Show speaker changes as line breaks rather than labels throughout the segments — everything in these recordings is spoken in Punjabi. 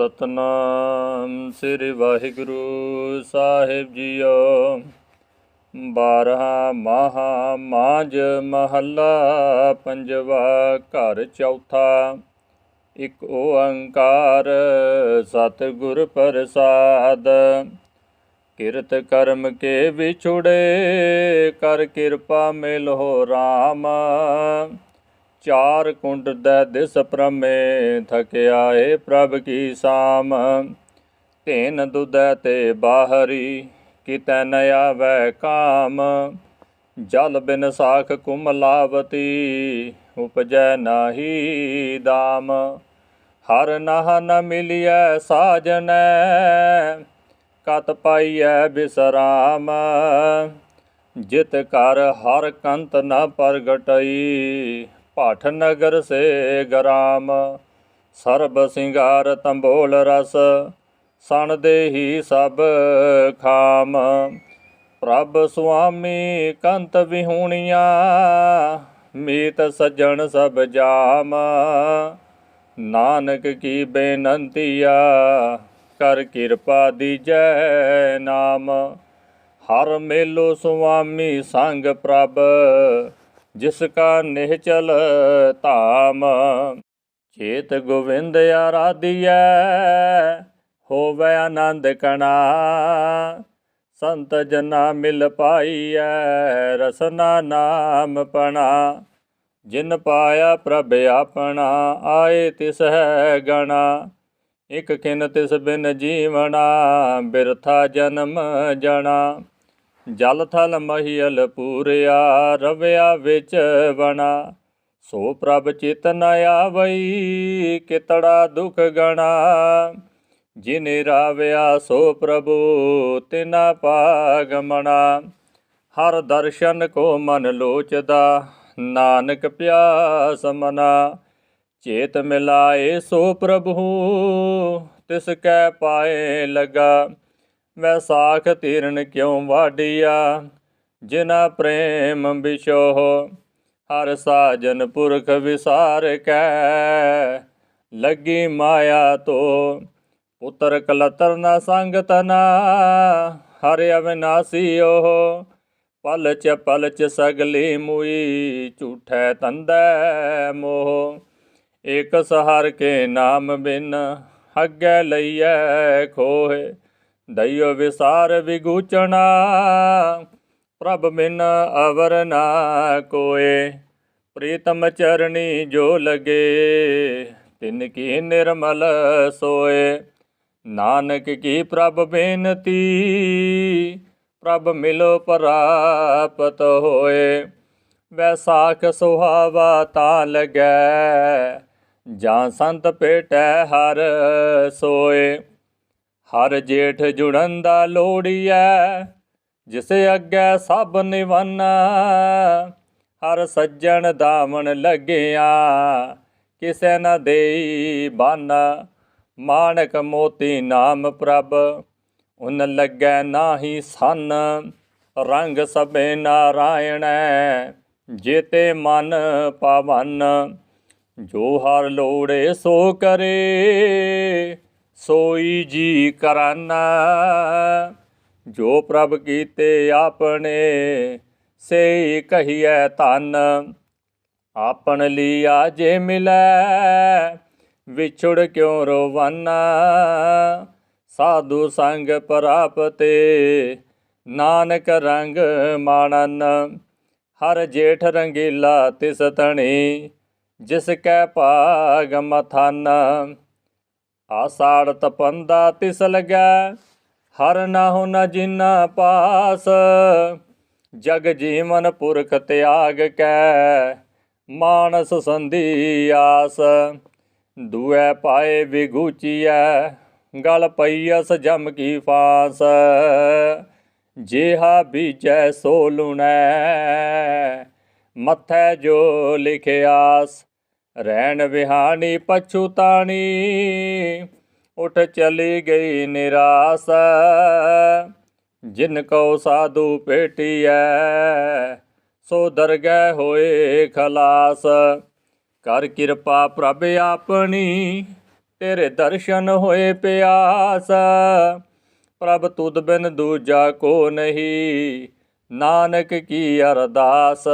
ਸਤਨਾਮ ਸ੍ਰੀ ਵਾਹਿਗੁਰੂ ਸਾਹਿਬ ਜੀਓ। ਬਾਰਹਾ ਮਹਾ ਮਾਝ ਮਹੱਲਾ, ਪੰਜਵਾ ਘਰ ਚੌਥਾ। ਇੱਕ ਓੰਕਾਰ ਸਤਿਗੁਰ ਪ੍ਰਸਾਦ। ਕਿਰਤ ਕਰਮ ਕੇ ਵਿਛੁੜੇ, ਕਰ ਕਿਰਪਾ ਮਿਲ ਹੋ RAM ਚਾਰ ਕੁੰਡ ਦੈ ਦਿਸ ਪ੍ਰਮੇ ਥਕਿਆ ਏ ਪ੍ਰਭ ਕੀ ਸਾਮ। ਧੇਨ ਦੁਦੈ ਤੇ ਬਾਹਰੀ, ਕਿਤੈ ਨ ਆਵੈ ਕਾਮ। ਜਲ ਬਿਨ ਸਾਖ ਕੁਮਲਾਵਤੀ ਉਪਜੈ ਨਾਹੀ ਦਾਮ। ਹਰ ਨਹ ਨ ਮਿਲਿਐ ਸਾਜਨੈ, ਕਤ ਪਾਈਐ ਬਿਸਰਾਮ। ਜਿਤ ਕਰ ਹਰ ਕੰਤ ਨ ਪ੍ਰਗਟਈ ਪਾਠ ਨਗਰ ਸੇ ਗਰਾਮ। ਸਰਬ ਸਿੰਗਾਰ ਤੰਬੋਲ ਰਸ, ਸਣ ਦੇਹੀ ਸਭ ਖਾਮ। ਪ੍ਰਭ ਸੁਆਮੀ ਕੰਤ ਵਿਹੂਣੀਆਂ, ਮੀਤ ਸੱਜਣ ਸਭ ਜਾਮ। ਨਾਨਕ ਕੀ ਬੇਨੰਤੀਆ ਕਰ ਕਿਰਪਾ ਦੀਜੈ ਨਾਮ। ਹਰ ਮੇਲੋ ਸੁਆਮੀ ਸੰਗ ਪ੍ਰਭ ਜਿਸ ਕਾ ਨਿਹਚਲ ਧਾਮ। ਚੇਤ ਗੋਵਿੰਦ ਆਰਾਧੀਐ, ਹੋਵੇ ਆਨੰਦ ਕਣਾ। ਸੰਤ ਜਨਾ ਮਿਲ ਪਾਈਐ, ਰਸਨਾ ਨਾਮ ਪਣਾ। ਜਿਨ ਪਾਇਆ ਪ੍ਰਭ ਆਪਣਾ, ਆਏ ਤਿਸ ਹੈ ਗਣਾ। ਇਕ ਖਿਨ ਤਿਸ ਬਿਨ ਜੀਵਣਾ, ਬਿਰਥਾ ਜਨਮ ਜਣਾ। ਜਲ ਥਲ ਮਹੀਲ ਪੂਰਿਆ, ਰਵਿਆ ਵਿੱਚ ਬਣਾ ਸੋ ਪ੍ਰਭ ਚਿਤ ਨ ਆਵਈ, ਕਿਤੜਾ ਦੁਖ ਗਣਾ। ਜਿਨੇ ਰਾਵਿਆ, ਸੋ ਪ੍ਰਭੂ ਤਿਨਾ ਪਾਗਮਣਾ ਹਰ ਦਰਸ਼ਨ ਕੋ ਮਨ ਲੋਚਦਾ, ਨਾਨਕ ਪਿਆਸ ਮਨਾ। ਚੇਤ ਮਿਲਾਏ ਸੋ ਪ੍ਰਭੂ, ਤਿਸ ਕੈ ਪਾਏ ਲਗਾ। ਵੈਸਾਖ ਤੀਰਨ ਕਿਉ ਵਾਡੀਆ ਜਿਨਾ ਪ੍ਰੇਮ ਵਿਸ਼ੋਹ ਹਰ ਸਾਜਨ ਪੁਰਖ ਵਿਸਾਰ ਕੈ। ਲੱਗੀ ਮਾਇਆ ਤੋ ਪੁੱਤਰ ਕਲਤਰ ਨਾ ਸੰਗ ਤਨਾ ਹਰ ਅਵਿਨਾਸੀ ਓਹ ਪਲ ਚ ਪਲ ਚ ਸਗਲੀ ਮੁਈ ਝੂਠੈ ਤੰਦੈ ਮੋਹ। ਇਕ ਸਹਰ ਕੇ ਨਾਮ ਬਿਨ ਅੱਗੇ ਲਈਐ ਖੋਹੇ। ਦਈਓ ਵਿਸਾਰ ਵਿਗੂਚਣਾ, ਪ੍ਰਭ ਬਿਨ ਅਵਰ ਨਾ ਕੋਏ, ਪ੍ਰੀਤਮ ਚਰਣੀ ਜੋ ਲਗੇ, ਤਿਨ ਕੀ ਨਿਰਮਲ ਸੋਏ। ਨਾਨਕ ਕੀ ਪ੍ਰਭ ਬੇਨਤੀ, ਪ੍ਰਭ ਮਿਲੋ ਪ੍ਰਾਪਤ ਹੋਏ। ਵੈਸਾਖ ਸੁਹਾਵਾ ਤਾਂ ਲਗੈ, ਜਾਂ ਸੰਤ ਭੇਟੈ ਹਰ ਸੋਏ। ਹਰ ਜੇਠ ਜੁੜਨ ਦਾ ਲੋੜੀਐ ਜਿਸ ਅੱਗੇ ਸਭ ਨਿਵਨ ਹਰ ਸੱਜਣ ਦਾਮਨ ਲੱਗਿਆ, ਕਿਸੇ ਨਾ ਦੇਈ ਬਨ। ਮਾਣਕ ਮੋਤੀ ਨਾਮ ਪ੍ਰਭ, ਉਨ ਲੱਗੈ ਨਾਹੀ ਸੰਨ। ਰੰਗ ਸਭੇ ਨਾਰਾਇਣੈ ਜੇਤੇ ਮਨ ਪਵਨ। ਜੋ ਹਰ ਲੋੜੇ ਸੋ ਕਰੇ। ਸੋਈ ਜੀ ਕਰਨ। ਜੋ ਪ੍ਰਭ ਕੀਤੇ ਆਪਣੇ ਸੇ ਕਹੀਐ ਧਨ। ਆਪਣ ਲੀਆ ਜੇ ਮਿਲੈ, ਵਿਛੁੜ ਕਿਉ ਰੋਵਨ? ਸਾਧੂ ਸੰਗ ਪ੍ਰਾਪਤੇ, ਨਾਨਕ ਰੰਗ ਮਾਣਨ। ਹਰ ਜੇਠ ਰੰਗੀਲਾ ਤਿਸ ਤਣੀ ਜਿਸ ਕੈ ਭਾਗ ਮਥਨ। ਆਸਾੜ ਤਪੰਦਾ ਤਿਸ ਲਗੈ, ਹਰ ਨਾਹੁ ਨ ਜਿਨਾ ਪਾਸ। ਜਗ ਜੀਵਨ ਪੁਰਖ ਤਿਆਗ ਕੈ, ਮਾਨਸ ਸੰਧੀ ਆਸ। ਦੁਐ ਪਾਏ ਵਿਗੂਚੀਐ ਗਲ ਪਈਐਸ ਜਮ ਕੀ ਫਾਸ। ਜਿਹਾ ਬੀਜੈ ਸੋ ਲੁਣੈ, ਮੱਥੈ ਜੋ ਲਿਖਿਆਸ ਰਹਿਣ ਵਿਹਾਣੀ ਪਛੁਤਾਣੀ, ਉਠ ਚਲੀ ਗਈ ਨਿਰਾਸ। ਜਿਨ ਕੋ ਸਾਧੂ ਭੇਟੀਐ, ਸੋ ਦਰਗਹਿ ਹੋਏ ਖਲਾਸ। ਕਰ ਕਿਰਪਾ ਪ੍ਰਭ ਆਪਣੀ, ਤੇਰੇ ਦਰਸ਼ਨ ਹੋਏ ਪਿਆਸ। ਪ੍ਰਭ ਤੁਧ ਬਿਨ ਦੂਜਾ ਕੋ ਨਹੀਂ, ਨਾਨਕ ਕੀ ਅਰਦਾਸ।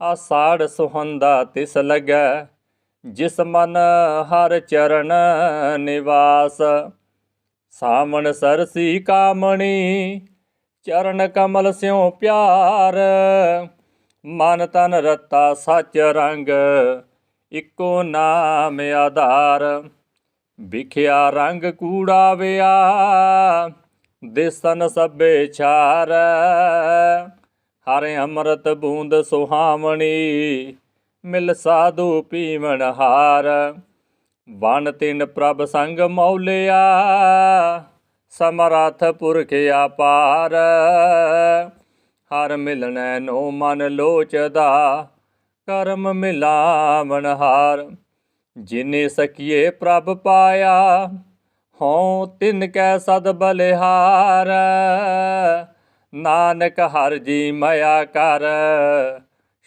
ਆਸਾੜ ਸੁਹੰਦਾ ਤਿਸ ਲੱਗੈ ਜਿਸ ਮਨ ਹਰ ਚਰਨ ਨਿਵਾਸ, ਸਾਮਣ ਸਰਸੀ ਕਾਮਣੀ, ਚਰਨ ਕਮਲ ਸਿਉ ਪਿਆਰ। ਮਨ ਤਨ ਰਤਾ ਸੱਚ ਰੰਗ, ਇੱਕੋ ਨਾਮ ਆਧਾਰ। ਵਿਖਿਆ ਰੰਗ ਕੂੜਾ ਵਿਆ, ਦਿਸਨ ਸਭੇ ਛਾਰ। ਹਰੇ ਅੰਮ੍ਰਿਤ ਬੂੰਦ ਸੁਹਾਵਣੀ ਮਿਲ ਸਾਧੂ ਪੀਵਣ ਹਾਰ। ਵਨ ਤਿਨ ਪ੍ਰਭ ਸੰਗ ਮੌਲਿਆ, ਸਮਰਥ ਪੁਰਖ ਆਪਾਰ ਹਰ ਮਿਲਣੈ ਨੋ ਮਨ ਲੋਚਦਾ, ਕਰਮ ਮਿਲਾਵਣ ਹਾਰ। ਜਿਨੇ ਸਕੀਏ ਪ੍ਰਭ ਪਾਇਆ, ਹਉ ਤਿਨ ਕੈ ਸਦ ਬਲਿਹਾਰ। ਨਾਨਕ ਹਰ ਜੀ ਮਇਆ ਕਰ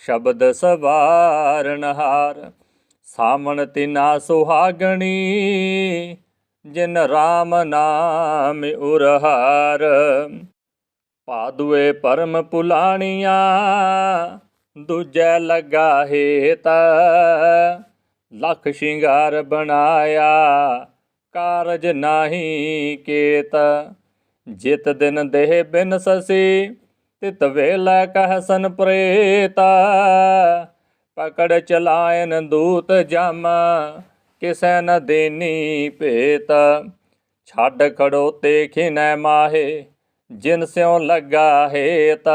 ਸ਼ਬਦ ਸਵਾਰਨਹਾਰ ਸਾਮਣ ਤਿਨਾ ਸੁਹਾਗਣੀ, ਜਿਨ RAM ਨਾਮ ਉਰਹਾਰ। ਪਾਦੂਏ ਪਰਮ ਪੁਲਾਣੀਆਂ, ਦੂਜੈ ਲਗਾ ਹੇਤ, ਲਖ ਸ਼ਿੰਗਾਰ ਬਣਾਇਆ, ਕਾਰਜ ਨਾਹੀ ਕੇਤ। ਜਿਤ ਦਿਨ ਦੇਹ ਬਿਨ ਸਸੀ ਤਿਤ ਵੇਲੇ ਕਹਿਸਨ ਪ੍ਰੇਤ, ਪਕੜ ਚਲਾਇਨ ਦੂਤ ਜਮ, ਕਿਸੈ ਨ ਦੇਨੀ ਭੇਤ। ਛੱਡ ਖੜੋਤੇ ਖਿਨੈ ਮਾਹੇ, ਜਿਨ ਸਿਉ ਲੱਗਾ ਹੇਤ।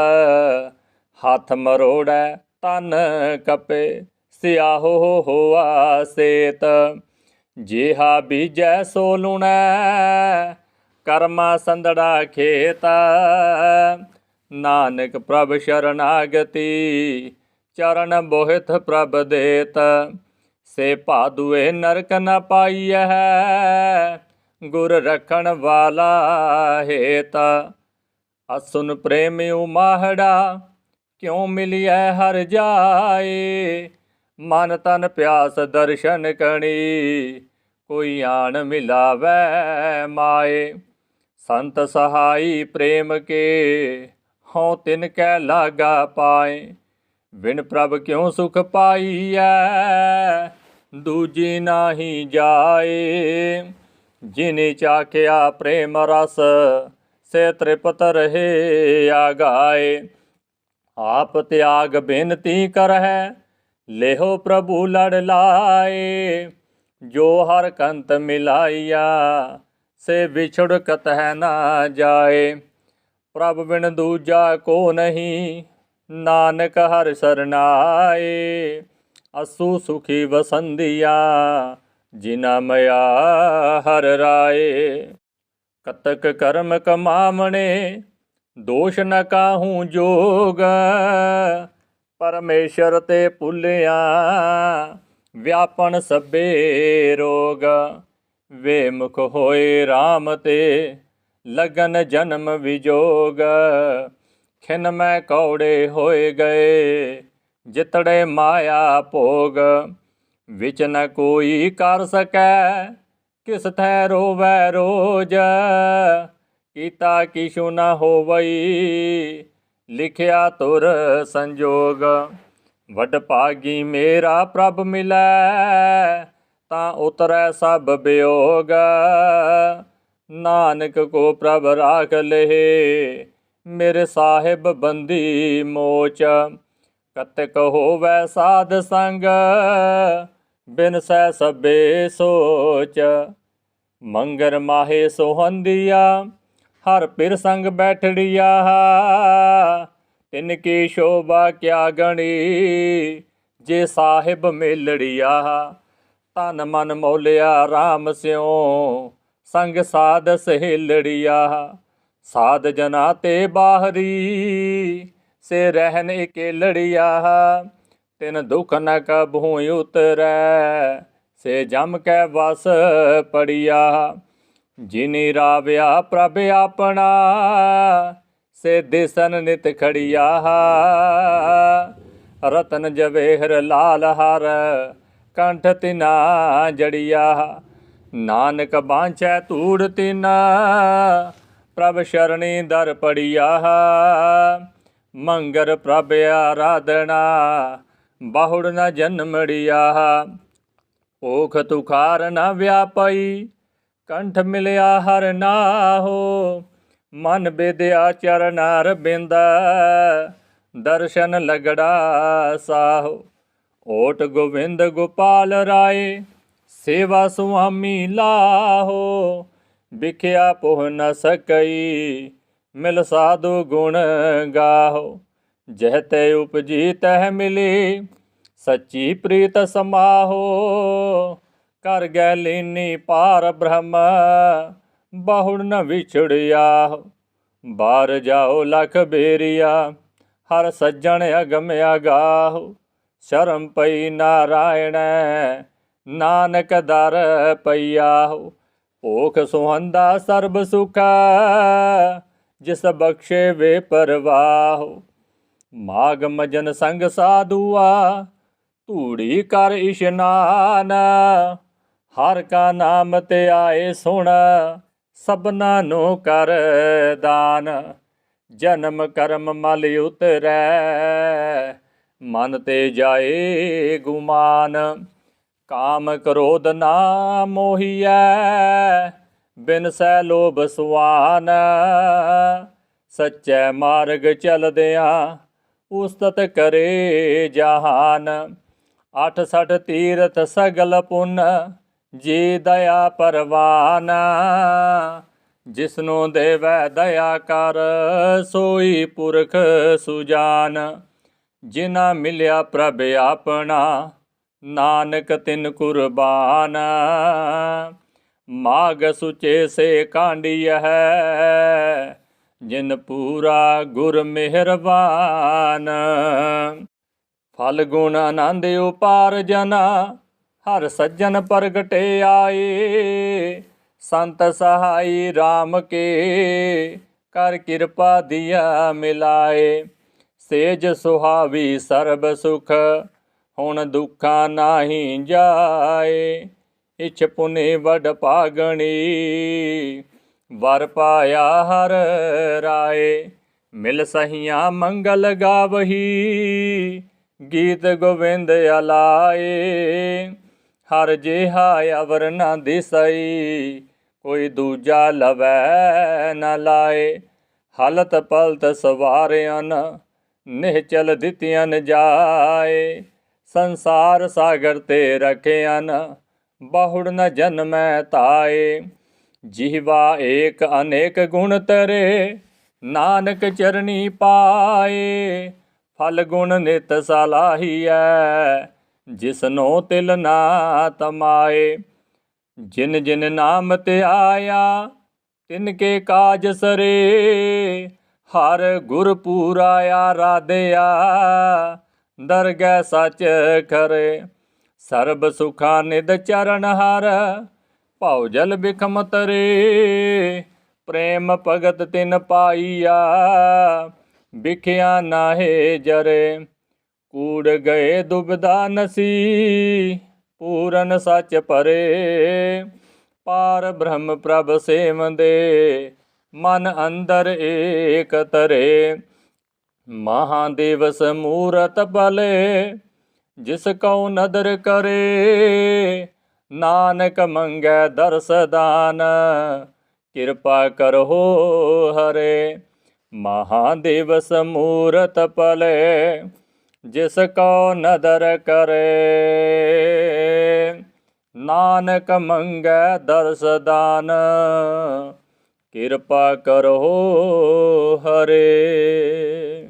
ਹੱਥ ਮਰੋੜੈ ਤਨ ਕਪੇ, ਸਿਆਹੋ ਹੋਆ ਸੇਤ। ਜਿਹਾ ਬੀਜੈ ਸੋ ਲੁਣੈ, ਕਰਮਾ ਸੰਦੜਾ ਖੇਤ। ਨਾਨਕ ਪ੍ਰਭ ਸ਼ਰਨਾਗਤੀ ਚਰਨ ਬੋਹਿਤ ਪ੍ਰਭ ਦੇਤ। ਸੇ ਭਾਦੁਏ ਨਰਕ ਨ ਪਾਈਐ, ਗੁਰ ਰਖਣ ਵਾਲਾ ਹੇਤ। ਅਸੁਨ ਪ੍ਰੇਮਿਉ ਮਾਹੜਾ, ਕਿਉ ਮਿਲਿਐ ਹਰ ਜਾਏ? ਮਨ ਤਨ ਪਿਆਸ ਦਰਸ਼ਨ ਕਣੀ, ਕੋਈ ਆਣ ਮਿਲਾਵੈ ਮਾਏ। ਸੰਤ ਸਹਾਈ ਪ੍ਰੇਮ ਕੇ ਹਉ ਤਿਨ ਕੈ ਲਾਗਾ ਪਾਏ ਵਿਣ ਪ੍ਰਭ ਕਿਉ ਸੁਖ ਪਾਈਐ ਦੂਜੀ ਨਾਹੀ ਜਾਏ ਜਿਨੇ ਚਾਖਿਆ ਪ੍ਰੇਮ ਰਸ ਸੇ ਤ੍ਰਿਪਤ ਰਹੇ ਆਗਾਏ ਆਪ ਤਿਆਗ ਬੇਨਤੀ ਕਰਹਿ ਲੇਹੋ ਪ੍ਰਭੂ ਲੜ ਲਾਏ ਜੋ ਹਰ ਕੰਤ ਮਿਲਾਈਆ ਸੇ ਵਿਛੜ ਕਤਹਿ ਨਾ ਜਾਏ ਪ੍ਰਭ ਬਿਨ ਦੂਜਾ ਕੋ ਨਹੀਂ, ਨਾਨਕ ਹਰ ਸਰਨਾਏ। ਅਸੂ ਸੁਖੀ ਵਸੰਦੀਆ ਜਿਨਾ ਮਇਆ ਹਰ ਰਾਏ। ਕਤਕ ਕਰਮ ਕਮਾਵਣੇ, ਦੋਸ਼ ਨ ਕਾਹੂ ਜੋਗ। ਪਰਮੇਸ਼ਰ ਤੇ ਭੁੱਲਿਆ, ਵਿਆਪਨ ਸਭੇ ਰੋਗ। ਵੇ ਮੁਖ ਹੋਏ RAM ਤੇ ਲਗਨ ਜਨਮ ਵਿਜੋਗ, ਖਿਨ ਮੈਂ ਕੌੜੇ ਹੋਏ ਗਏ, ਜਿਤੜੇ ਮਾਇਆ ਭੋਗ। ਵਿਚ ਨ ਕੋਈ ਕਰ ਸਕੈ, ਕਿਸ ਥੈ ਰੋਵੈ ਰੋਜ। ਕੀਤਾ ਕਿਛੁ ਨ ਹੋਵਈ, ਲਿਖਿਆ ਤੁਰ ਸੰਜੋਗ। ਵੱਡ ਭਾਗੀ ਮੇਰਾ ਪ੍ਰਭ ਮਿਲੈ, ਤਾਂ ਉਤਰੈ ਸਭ ਬਿਯੋਗ ਨਾਨਕ ਕੋ ਪ੍ਰਭ ਰਾਖ ਲਹੇ, ਮੇਰੇ ਸਾਹਿਬ ਬੰਦੀ ਮੋਚ। ਕਤਕ ਹੋਵੈ ਸਾਧ ਸੰਗ, ਬਿਨ ਸੈ ਸਭੇ ਸੋਚ। ਮੰਗਰ ਮਾਹੇ ਸੋਹੰਦੀਆ, ਹਰ ਪਿਰ ਸੰਗ ਬੈਠੜੀਆ। ਤਿਨ ਕੀ ਸ਼ੋਭਾ ਕਿਆ ਗਣੀ, ਜੇ ਸਾਹਿਬ ਮੇਲੜੀਆ। ਤਨ ਮਨ ਮੋਲਿਆ RAM ਸਿਉ ਸੰਗ ਸਾਧ ਸਹੇਲੜੀਆ, ਸਾਧ ਜਨਾ ਤੇ ਬਾਹਰੀ, ਸੇ ਰਹਿਨ ਇਕੇ ਤਿਨ ਦੁਖ ਨ ਕਬਹੂ ਉਤਰੈ, ਸੇ ਜਮ ਕੈ ਵਸ ਪੜੀਆ। ਜਿਨੀ ਰਾਵਿਆ ਪ੍ਰਭ ਆਪਣਾ, ਸੇ ਦਿਸਨ ਨਿਤ ਖੜੀਆ। ਰਤਨ ਜਵੇਹਰ ਲਾਲ ਹਰ, ਕੰਠ ਤਿਨਾ ਜੜੀਆ। ਨਾਨਕ ਬਾਂਝੈ ਧੂੜ ਤਿਨਾ, ਪ੍ਰਭ ਸ਼ਰਣੀ ਦਰ ਪੜੀਆ, ਮੰਗਰ ਪ੍ਰਭ ਆਰਾਧਨਾ, ਬਾਹੁੜ ਨ ਜਨਮੜੀਆ ਓਖ ਤੁਖਾਰ ਨ ਵਿਆਪਈ, ਕੰਠ ਮਿਲਿਆ ਹਰ ਨਾਹੋ, ਮਨ ਬੇਦਿਆ ਚਰਨਾਰ ਅਰਬਿੰਦ, ਦਰਸ਼ਨ ਲਗੜਾ ਸਾਹੋ। ਓਟ ਗੋਵਿੰਦ ਗੋਪਾਲ ਰਾਏ ਸੇਵਾ ਸੁਆਮੀ ਲਾਹੋ, ਵਿਖਿਆ ਪੋਹ ਨ ਸਕਈ, ਮਿਲ ਸਾਧੂ ਗੁਣ ਗਾਹੋ। ਜਹ ਤੇ ਉਪਜੀ ਤਹ ਮਿਲੀ, ਸੱਚੀ ਪ੍ਰੀਤ ਸਮਾਹੋ। ਕਰ ਗੈ ਲੀਨੀ ਪਾਰ ਬ੍ਰਹਮ, ਬਹੁੜ ਨ ਵਿਛੜਿਆ ਬਾਹਰ ਜਾਓ ਲਖ ਬੇਰੀਆ, ਹਰ ਸੱਜਣ ਅਗਮ ਅਗਾਹੋ ਸ਼ਰਮ ਪਈ ਨਾਰਾਇਣ ਨਾਨਕ ਦਰ ਪਈਆਹੋ ਭੋਖ ਸੁਹੰਦਾ ਸਰਬ ਸੁਖ ਜਿਸ ਬਖਸ਼ੇ ਵੇ ਪਰਵਾਹੋ ਮਾਗ ਮਜਨ ਸੰਗ ਸਾਧੂਆ, ਧੂੜੀ ਕਰ ਇਸ਼ਨਾਨ ਹਰ ਕਾ ਨਾਮ ਤੇ ਆਏ ਸੁਣ, ਸਭਨਾ ਨੂੰ ਕਰ ਦਾਨ। ਜਨਮ ਕਰਮ ਮਲ ਉਤਰੈ, ਮਨ ਤੇ ਜਾਏ ਗੁਮਾਨ। ਕਾਮ ਕ੍ਰੋਧ ਨਾ ਮੋਹੀਐ, ਬਿਨ ਸੈ ਲੋਭ ਸੁਆਨ। ਸੱਚੇ ਮਾਰਗ ਚਲਦਿਆਂ ਉਸਤਤ ਕਰੇ ਜਹਾਨ ਅਠ ਸਠ ਤੀਰਥ ਸਗਲ ਪੁੰਨ, ਜੀ ਦਇਆ ਪਰਵਾਨ। ਜਿਸਨੂੰ ਦੇਵੈ ਦਇਆ ਕਰ, ਸੋਈ ਪੁਰਖ ਸੁਜਾਨ। ਜਿਨਾ ਮਿਲਿਆ ਪ੍ਰਭ ਆਪਣਾ ਨਾਨਕ ਤਿਨ ਕੁਰਬਾਨ। ਮਾਗ ਸੁਚੇ ਸੇ ਕਾਂਡੀ ਹੈ, ਜਿਨ ਪੂਰਾ ਗੁਰ ਮਿਹਰਬਾਨ। ਫਲ ਗੁਣ ਆਨੰਦ ਉਪਾਰ ਜਨਾ, ਹਰ ਸੱਜਣ ਪ੍ਰਗਟੇ ਆਏ। ਸੰਤ ਸਹਾਈ RAM ਕੇ, ਕਰ ਕਿਰਪਾ ਦਿਆ ਮਿਲਾਏ। ਸੇਜ ਸੁਹਾਵੀ ਸਰਬ ਸੁਖ ਹੁਣ ਦੁੱਖਾਂ ਨਾਹੀ ਜਾਏ, ਇਛ ਪੁਨੇ ਵਡ ਪਾਗਣੀ ਵਰ ਪਾਇਆ ਹਰ ਰਾਏ, ਮਿਲ ਸਹੀਆਂ ਮੰਗਲ ਗਾਵਹੀ। ਗੀਤ ਗੋਵਿੰਦ ਅਲਾਏ, ਹਰ ਜਿਹਾ ਅਵਰ ਨਾ ਦਿਸਈ, ਕੋਈ ਦੂਜਾ ਲਵੈ ਨਾ ਲਾਏ। ਹਲਤ ਪਲਤ ਸਵਾਰਿਆਂ ਨਿਹਚਲ ਦਿੱਤੀਆਂ ਜਾਏ। ਸੰਸਾਰ ਸਾਗਰ ਤੇ ਰਖਿਆਂ ਬਹੁੜ ਨ ਜਨਮੈ ਤਾਏ ਜੀਵਾ ਏਕ ਅਨੇਕ ਗੁਣ ਤਰੇ, ਨਾਨਕ ਚਰਨੀ ਪਾਏ। ਫਲ ਗੁਣ ਨਿਤ ਸਲਾਹੀਐ, ਜਿਸਨੋ ਤਿਲ ਨਾ ਤਮਾਏ। ਜਿਨ ਜਿਨ ਨਾਮ ਤੇ ਆਇਆ, ਤਿਨ ਕੇ ਕਾਜ ਸਰੇ। ਹਰ ਗੁਰ ਪੂਰਾ ਆਰਾਧਿਆ ਦਰਗਹਿ ਸੱਚ ਖਰੇ। ਸਰਬ ਸੁਖਾ ਨਿਦ ਚਰਨ ਹਰ, ਭਉ ਜਲ ਬਿਖਮ ਤਰੇ। ਪ੍ਰੇਮ ਭਗਤ ਤਿਨ ਪਾਈਆ ਵਿਖਿਆ ਨਾਹੇ ਜਰੇ। ਕੂੜ ਗਏ ਦੁਬਦਾ ਨਸੀ, ਪੂਰਨ ਸੱਚ ਪਰੇ ਪਾਰ ਬ੍ਰਹਮ ਪ੍ਰਭ ਸੇਵੰਦੇ, ਮਨ ਅੰਦਰ ਏਕ ਤਰੇ। ਮਹਾਦੇਵ ਸਮੂਰਤ ਬਲੇ, ਜਿਸ ਕਉ ਨਦਰ ਕਰੇ, ਨਾਨਕ ਮੰਗੈ ਦਰਸਦਾਨ ਕਿਰਪਾ ਕਰੋ ਹਰੇ। ਮਹਾਦੇਵ ਸਮੂਰਤ ਪਲੇ ਜਿਸ ਕੋ ਨਦਰ ਕਰੇ, ਨਾਨਕ ਮੰਗੈ ਦਰਸਦਾਨ ਕਿਰਪਾ ਕਰੋ ਹਰੇ।